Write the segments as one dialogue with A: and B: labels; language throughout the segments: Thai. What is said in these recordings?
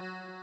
A: Thank you.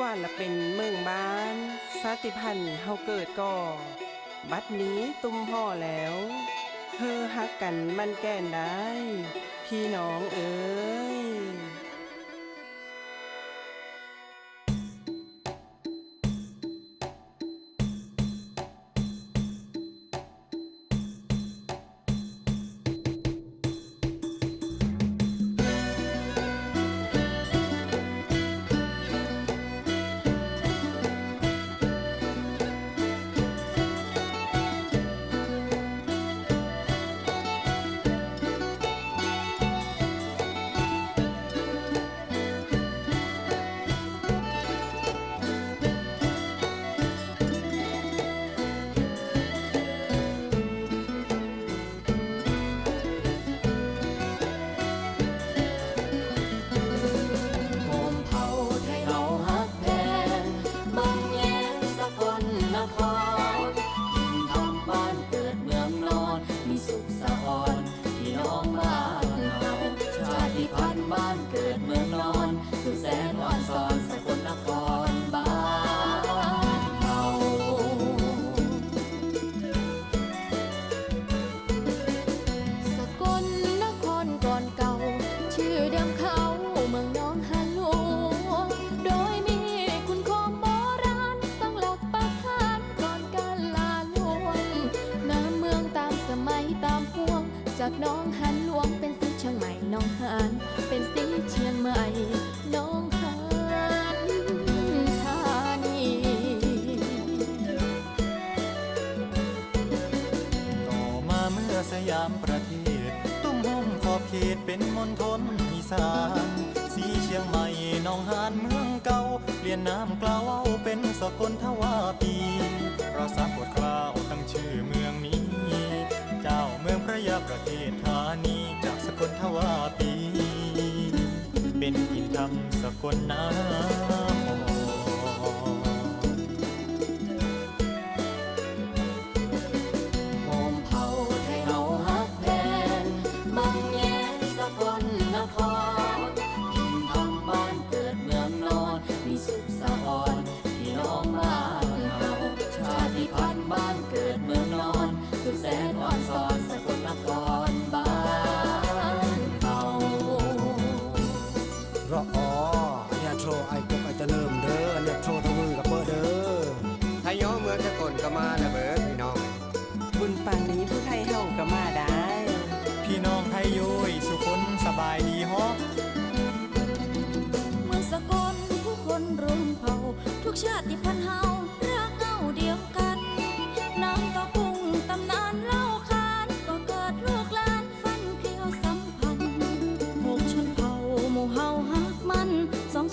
A: ว่าละเป็นเมือง
B: บ้าน สาติพันธ์เฮาเกิดก่อ บัดนี้ตุ้มพ่อแล้วเธอฮักกันมันแก่นได้ พี่น้องเอ๋ย
C: น้องหันหลวงเป็นสีเชียงใหม่ น้องหันเป็นสีเชียงใหม่ น้องหันธานี
D: ต่อมาเมื่อสยามประเทศ ตุ้มห่มขอบเขตเป็นมณฑลอีสานสีเชียงใหม่หนองหานเมืองเก่าเปลี่ยนน้ำกล่าวเอาเป็นสกลทวาปีเราสาบทคราวตั้งชื่อเมืองนี้ เจ้าเมืองพระยาประเทศธานีจากสกลทวาปี เป็นอินทำสกลนา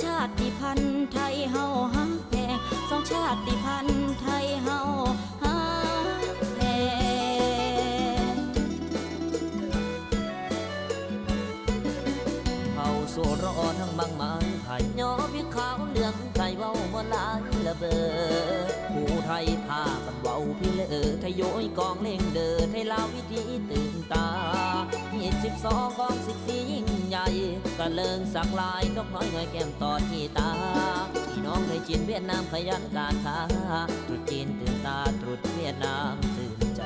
C: ชาติพันธ์
E: ไท
F: ยเฮา
D: ฮั
C: กแพงสองชาติพันธ์ไทยเฮาฮักแพงเฮา
G: โซรอทั้งบางไม้ไผ่ยอพิขาวเหลืองไข่เว้ามาลายระเบิด ทยโยกองเล่งเดินไทยลาววิธีตื่นตายี่สิบสองกองสิบสี่ยิ่งใหญ่กระเลิงสักลายนกน้อยง่อยแก้มต่อที่ตาพี่น้องไทยจีนเวียดนามขยันการค้าตรุษจีนตื่นตาตรุษเวียดนามตื่นใจ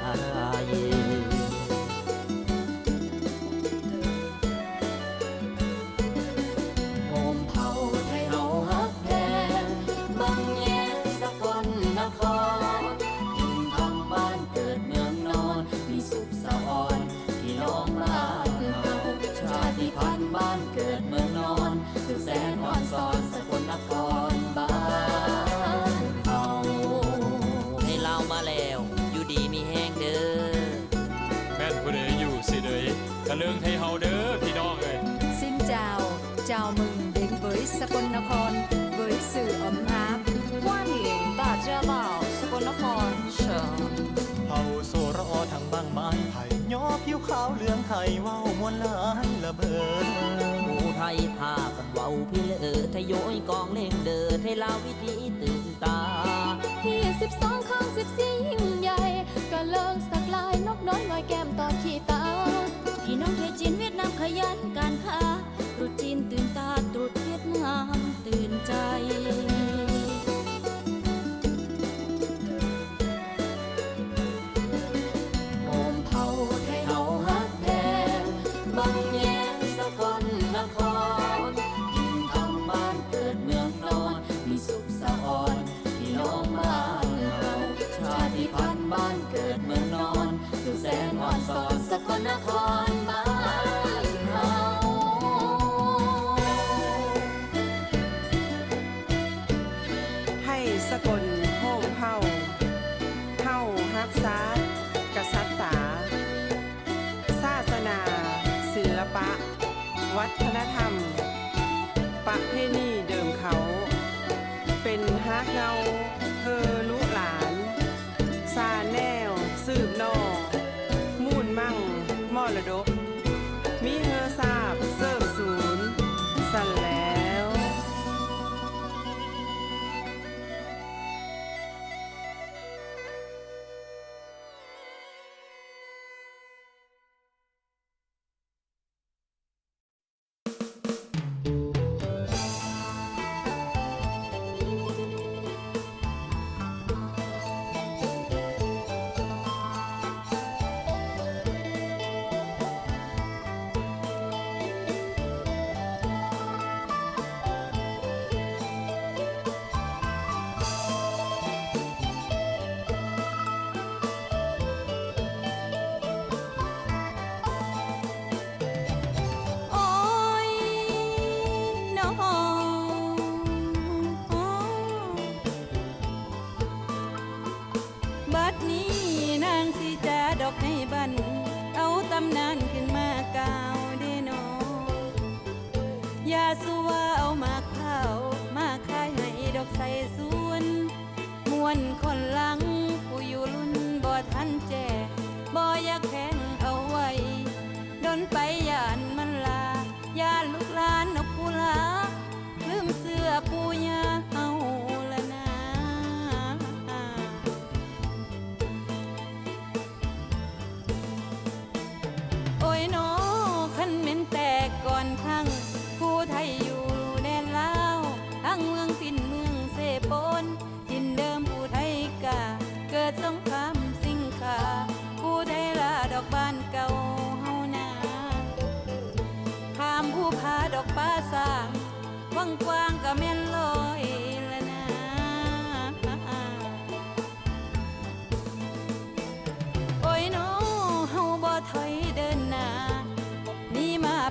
C: สกลนครเบยสื่ออมฮับว่านเห
G: ลง
H: ตาเจ้าเล่า
C: สกลนครเชิญ
D: เผาโซระอทางบางไม้ไผ่ยอผิวขาวเหลืองไทยว่าวมวนลานละเบิด
G: หมู่ไทยพากันเว้าพี่เลอทยโยยกองเล่งเดอไทยลาววิธีตื่นตา
C: ม สู้
B: ว่าเอามา
C: ข้าวมาขายให้ดอกใส่สวน มวนคนหลังผู้อยู่รุ่นบ่ทันแจ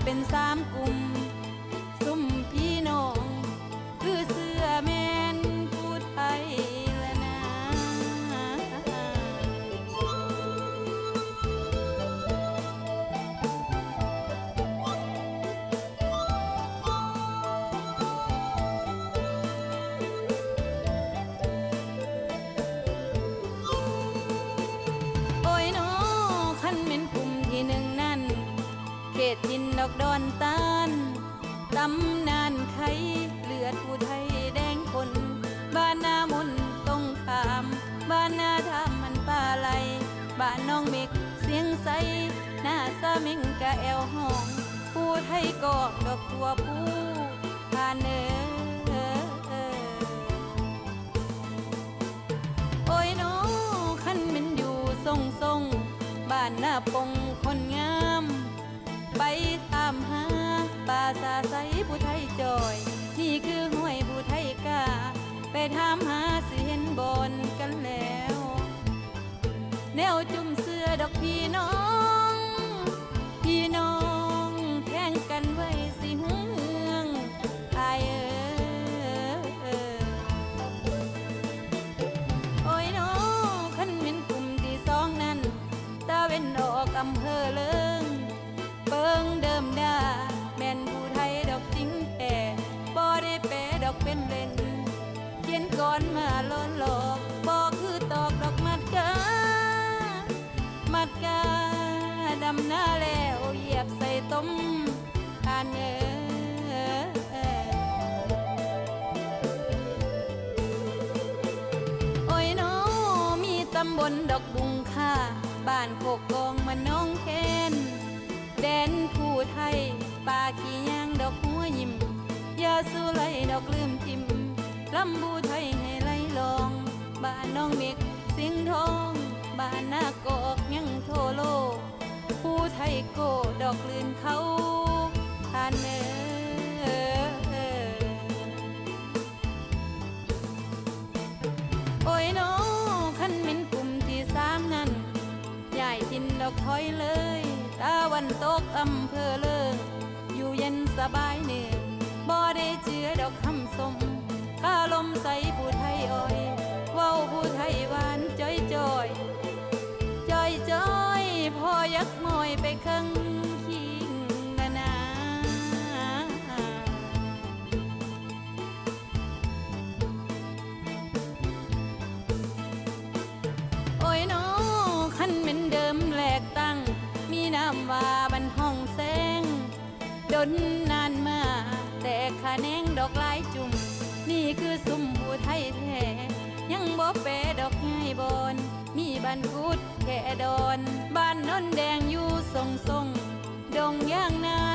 C: เป็นสามกลุ่ม ตำนานไขเลือดผู้ไทยแดงคน บ้านนามนตรงขาม บ้านนาทามมันป่าไหลบ้านน้องเมกเสียงใส หน้าซามิงกะแอวห้อง ผู้ไทยกอกดอกตัวผู้ทานเออโอ้ยน้องขันมันอยู่ทรงทรงๆบ้านหน้าปง ไป นก่อนมาล้นหลอกบอกคือตอกดอกมัดกา มัดกาดำหน้าแล้วเหยียบใส่ต้มทานเออโอ้ยน้อมีตำบลดอกบุงค่า บ้านโคกกองมันน้องแคนแดนผู้ไทยป่าขี้ยางดอกหัวยิ้มยาสู้ไลดอกลืมทิมลำบู บ้านน้องเมกเสียงทอง บ้านนากอกยังโทโล ผู้ไทยโกดอกลื่นเขาทานเนอโอ้ยน้องขันเป็นกลุ่มที่สามนั้นยายทินดอกถอยเลย ตาวันตกอำเภอเลิงอยู่เย็นสบายเนื่องบ่ได้เจือดอกคำสมข้าลมใสผู้ไทยอ้อย งแสงดนนานมาแต่ขาแนงดอกลายจุ่มนี่คือสุ่มผู้ไทยแท้ยังบ่แปรดอกง่ายบอนมีบันกุดแค่ดอน บ้านนนแดงอยู่ ส่งส่งดงย่างนา